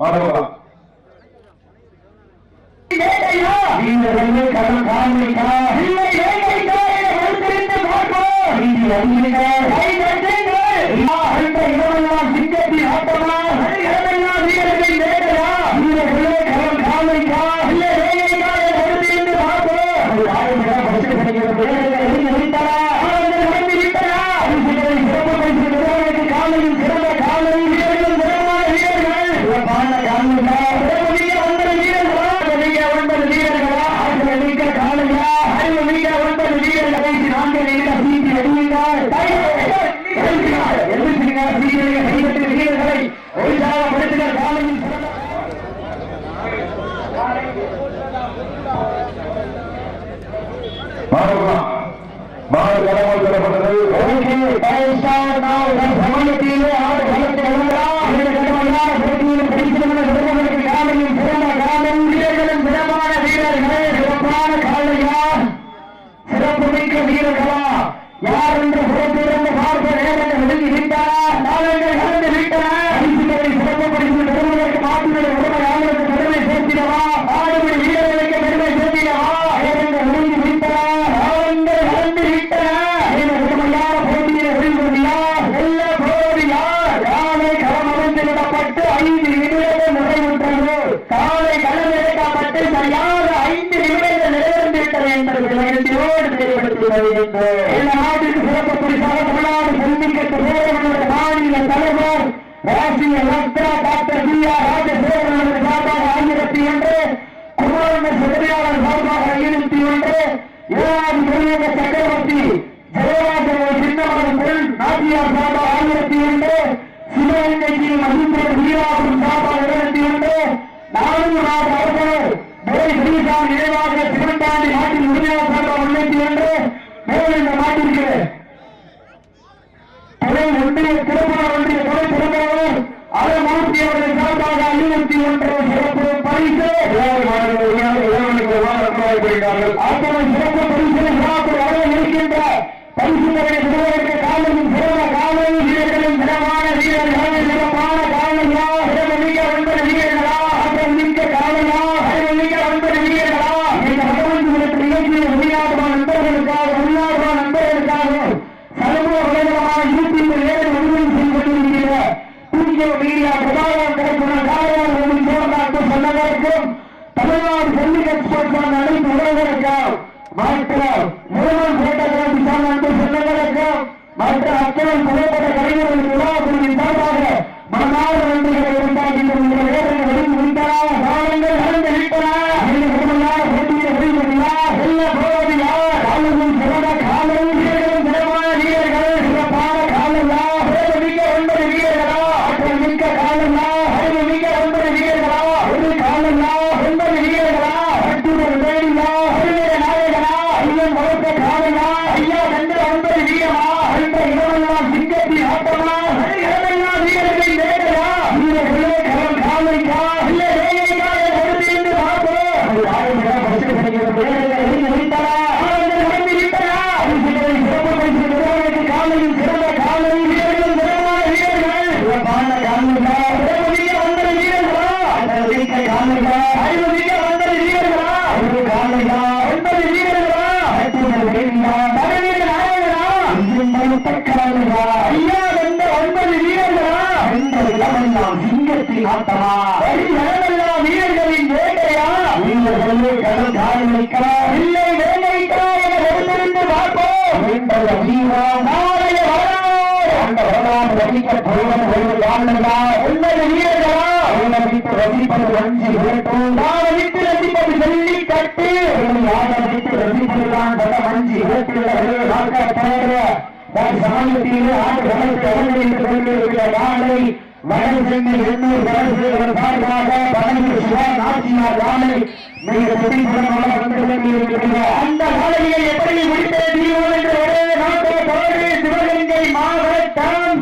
மாணவர்களா யார் என்று புறத்திலிருந்து பார்ப்ப நேரங்கள் விட்டாரா? நாளங்கள் கலந்து விட்டாரா? சிறப்பு பரிசாக தமிழ்நாடு தலைவர் ராஜ்ய லக்னா டாக்டர் பி ஆர் ராஜசேகரனுடைய சார்பாக ஆயிரத்தி ஒன்று குமாரண செவிலியாளர் சார்பாக ஐநூத்தி ஒன்று ஏழாவது முருகேந்திர சக்கரவர்த்தி ஜெயராஜனுடைய சின்னமகன் ஆண்டவன் சிறந்த பரிசு விழாக்கள் வர இருக்கின்ற பரிசு தலைவர் காலையில் மக்களுக்கும் மற்ற மூலம் போட்டதற்கு சார்ந்த செல்வங்களுக்கும் மற்ற அத்தனை புகைப்பட கலைஞர்களுக்கு விழாவுக்கு சார்பாக மனார் நன்றிகளை உண்டாகி காலையில் பிறந்த காலையில் வீரர்கள் முதலான வீரர்கள். சிறப்பான காரணங்களா உடம்பு மிக வந்த வீரர்களா? வைத்த காரணங்களா அறிவு மிக வந்த வீரர்களா ஒரு காலையா ஒன்பது வீரர்களா? சிங்கத்தின் ஆட்டமா? வீரர்களின் வேட்டையா? நீங்கள் கடல் காயம் இல்லை வேலை வைக்கலாம் என பார்ப்போம். கட்டாம் ரசிக்க தெய்வம் ஒரு காரணங்களா உன்னது வீரர்களா உன்னை விட்டு ரசிப்பது வஞ்சி வேட்டும் நான் விட்டு ரசிப்பது சொல்லி கட்டு யாரை விட்டு ரசிப்பதுதான் பல வஞ்சி அந்த வேலையை எப்படி முடித்தே தீர்வோம் என்று ஒரே நாட்டை மாவட்டம்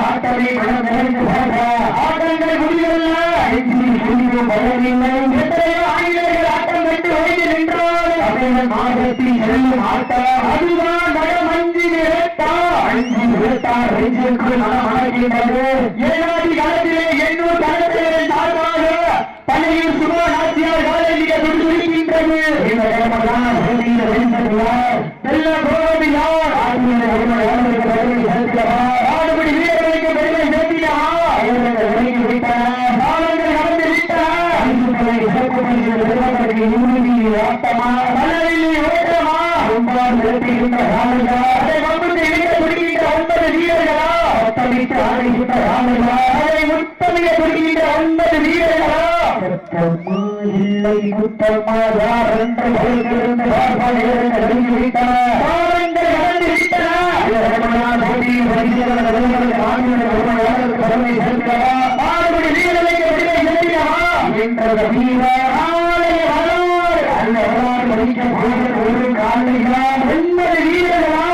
ஆட்டமே ஆட்டமே ஆட்டமே மாதத்தில் செல்லும் ஆட்டம் அதுதான் மனமஞ்சி நிறுத்தா அஞ்சு விழுத்தார் நெஞ்சுக்கு மனம் ஏழாதி காலத்திலே எண்ணூர் கலத்தினரின் சார்பாக பள்ளியில் சுபா நாச்சியார் இந்த பூமியில் செல்ல யார் ஆட்சியில் பெருமை ஆடுபடி வீரர்களுக்கு பெருமை பரிசுகளை சிறப்பு பரிசு ஆட்டமா மலரில் ஓட்டமா ரொம்ப நிறுத்துகின்ற ராமையா அதை வம்புக்கு இழுக்க துடிக்கின்ற ஒன்பது வீரர்களா சத்தமிட்டு ஆடுகின்ற ராமையா அதை முத்தமிழ துடிக்கின்ற ஒன்பது வீரர்களா இல்லை யார் இருந்து சேர்த்தியவா ஆலய வரலாறு ஒன்பது வீரர்களா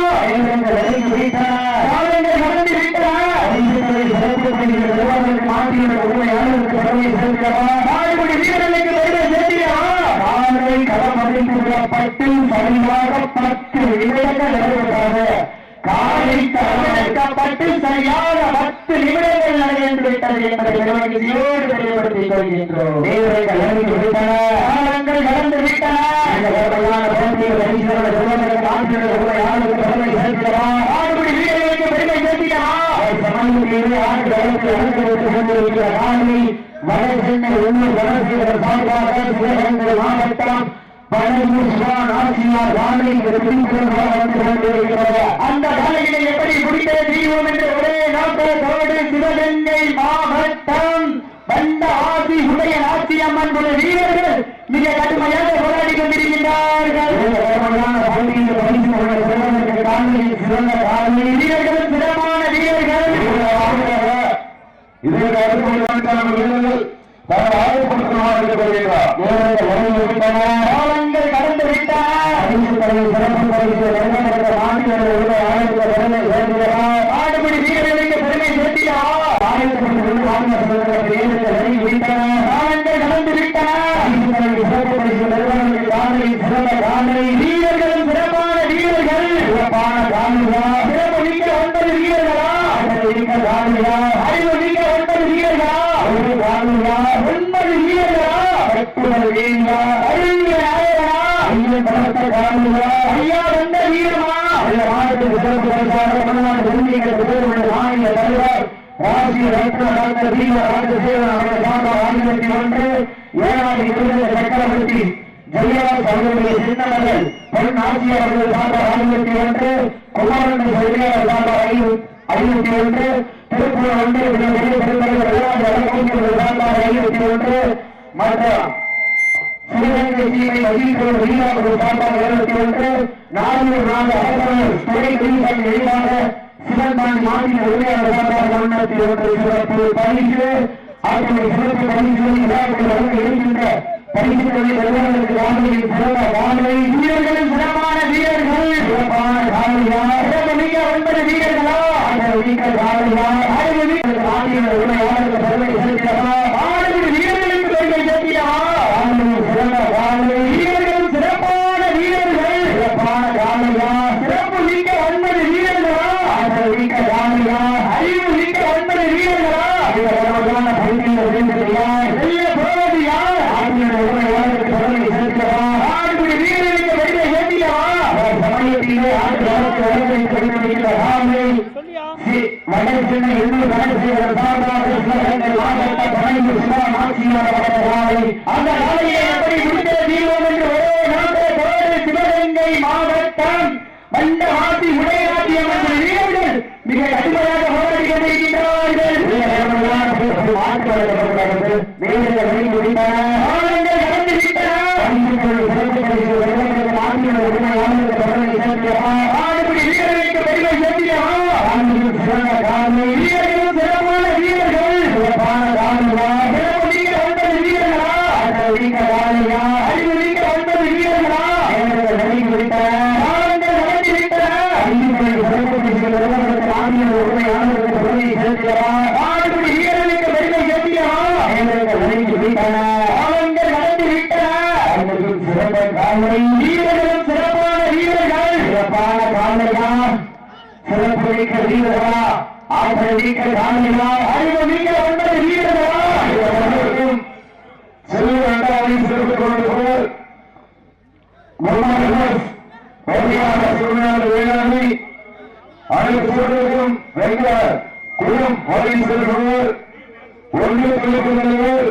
காலங்கள் கடந்து விட்டன ஆடுபடி வீரர்களுக்கு பெருமை பத்து இளைஞர்கள் காலை பட்டு சரியாக பத்து நிமிடங்கள் நடைபெற்று விட்டது என்பதை நிர்வகியோடு தெளிவுபடுத்திக் கொள்கின்றோம். கடந்து விட்டன. சார்பாக சிவகங்கை மாவட்டம் அந்த காலையிலே எப்படி முடித்தே தீர்வோம் என்று ஒரே நோக்கத்தோடு சிவகங்கை மாவட்டம் வந்த ஆசி உடைய நாச்சி அம்மன் குழு வீரர்கள் மிக கடுமையாக போராடி கொண்டிருக்கின்றார்கள். வீரர்கள் சிறப்பான வீரர்கள். இதற்கு அடுத்த வீரர்கள் தங்கள் பரிசு சிறப்பு பரிசு வழங்கப்பட்ட மாநிலங்கள் உள்ள ஆயிரத்தி பெருமை சேர்க்கிறார் ஆடுபடி வீரர்களுக்கு பெருமை சேர்த்தியா ஆயிரத்தி கொண்டு மாநில சங்கத்தில் வீரர்கள் வழங்கி விட்டன. சிறப்பு நிறுவனங்கள் சிறந்த வீரர்களும் சிறப்பான வீரர்கள். சிறப்பான காலையா சிறப்பு மிக்க ஒன்பது வீரர்களா. இருக்க காலையா அறிவு மிக்க ஒன்பது வீரர்களா. ஒரு காலையா ஒன்பது வீரர்களா. கட்டுதல் வீரா பலத்த காலையா ஐயா வந்த வீரமா இந்த மாநிலத்தில் சிறப்பு பரிசாக தமிழ்நாடு விரும்பிகள் முதல்வர் மாநில தலைவர் ராஜ்ய ரத்ன டாக்டர் தீப ராஜசேகரன் அவர்கள் சார்பாக ஆயிரத்தி ஒன்று ஏழாவது இருபது சக்கரவர்த்தி ஜெயராஜ் அவர்களுடைய சின்னமகள் பெண் ஆட்சியர் அவர்கள் சார்பாக ஆயிரத்தி ஒன்று குமாரன் ஜெயராஜ் சார்பாக ஐநூ- ஐநூத்தி ஒன்று. திருப்பூர் ஒன்று பெரிய பெருந்தலைவர் விளையாட்டு அறக்கோட்டியர்கள் சார்பாக ஐநூத்தி ஒன்று. மற்றும் சிவகங்கை சீமை மகிழ்ச்சியோடு வெளியாக சார்பாக இருபத்தி ஒன்று நானூறு நான்கு சிவன்பாண்டி மாநில முன்னூத்தி ஒன்று சிறப்பு பரிசு சிறப்பு விழாக்கள் வழங்க இருக்கின்ற பரிசுகளை நிறுவனங்களுக்கு சிறந்த வானொலி சிறப்பான வீரர்கள் சிறப்பான காலையா சிறப்பு மிக்க ஒன்பது வீரர்களா ஆட்கள் மிக்க காலையா மாநில உரிமையாளருக்கு பெருமை செலுத்தியவா ஆடுபடி வீரர்களுக்கு பெருமை சேர்த்தியா வானொலி சிறந்த வானொலி வீரர்களும் சிறப்பான வீரர்கள் சிறப்பான காலையா சிறப்பு மிக்க ஒன்பது வீரர்களா ஆட்கள் மிக்க காலையா அறிவு மிக்க ஒன்பது வீரர்களா இந்த கடவுளான பள்ளியில் விழுந்ததையா வெல்ல போவது யார் ஆட்சியர் உரிமையாளருக்கு பெருமை செலுத்தியவா ஆடுபடி வீரர்களுக்கு பெருமை சேர்த்தியா அவர் சமயத்திலே ஆண்டு வளர்த்து வருகை கொண்டிருக்கிற ராமை வடசென்னை எண்ணூர் வடசேகர் சார்பாக சிவகங்கை மாவட்ட பழனி சிவம் ஆட்சியார் அவர்கள் ராமை அந்த காலையை எப்படி முடித்தே தீர்வோம் என்று ஒரே நோக்கத்தோடு சிவகங்கை மாவட்டம் ஆசி உடையாட்டியம் என்ற வீரர்கள் மிக கடுமையாக மீண்டும் கொண்டிருக்கின்றார்கள் வீரர்கள் வெளி முடித்தன காலங்கள் கடந்து விட்டன ஆடுபடி வீரர்களுக்கு பெருமை சேர்த்தியா வீரர்களும் சிறப்பான வீரர்கள் சிறப்பு மிக்க ஒன்பது வீரர்களா அறிவு மிக்க ஒன்பது வீரர்களா காலங்கள் கடந்து விட்டன காலை வீரர்களும் சிறப்பான வீரர்கள். சிறப்பான காலையா சிறப்பு மிக்க வீரர்களா? ஆற்றல் மிக்க காலையா அறிவு மிக்க ஒன்பது வீரர்களா? செல்வ இரண்டாவது சிறப்பு கொண்டிருப்பவர் முன்னாள் வேளாண்மை. அனைத்து சூழலுக்கும் செல்பவர் ஒன்று சொல்லிக்கொண்டவர்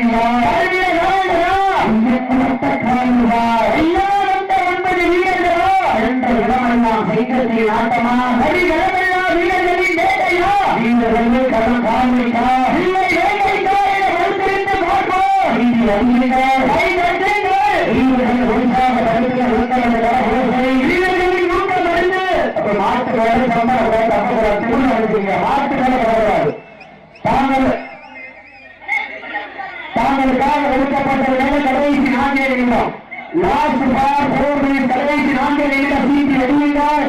மாட்டு வேலை சம்பளம் மாட்டு வேலை தாங்கள் தாங்களுக்காக ஒதுக்கப்பட்ட நேரம் கடைசி நான்கே நிமிடம். லாஸ்ட் பார் போர் மினிட் கடைசி நான்கே நிமிடம் சீட்டி எடுவீங்கள்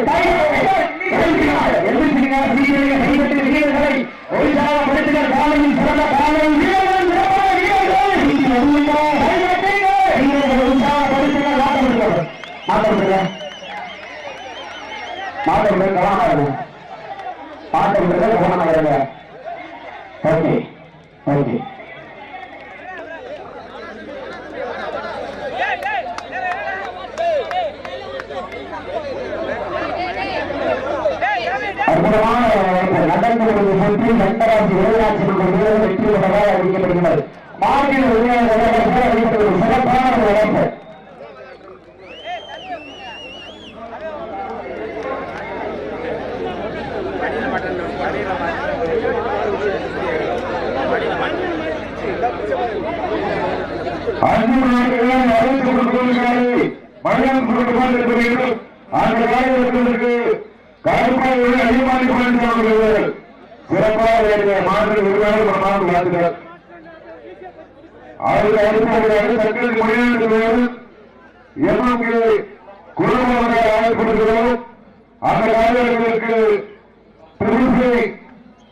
எதிர்க்கிறீங்க சீட்டியை கைப்பற்றி வீரர்களை உற்சாகப்படுத்துங்கள் காலையில் சிறந்த காலை. வீரர்கள் சிறப்பான வீரர்கள். வீரர்கள் கவனமாக கவனமாக ஓகே ஓகே சண்டராசி விளையாட்சி வீரர்கள் வெற்றி அறிவிக்கப்படுகிறது. மாநில விளையாட்டு சிறப்பான ஒரு இழப்பு சிறப்பாக இருக்கிற மாற்று உருவாக பிரமாணம் வாழ்த்துக்கள். அவர்கள் அடுத்த தங்களுக்கு மொழியாளர்கள் எம்எம்கே குடும்பமாக அழைக்கப்படுகிறோம் அந்த காலத்திற்கு புதுசை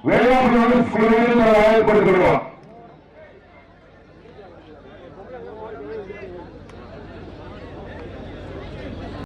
வேளாண் குழுவில் அழைக்கப்படுகிறோம்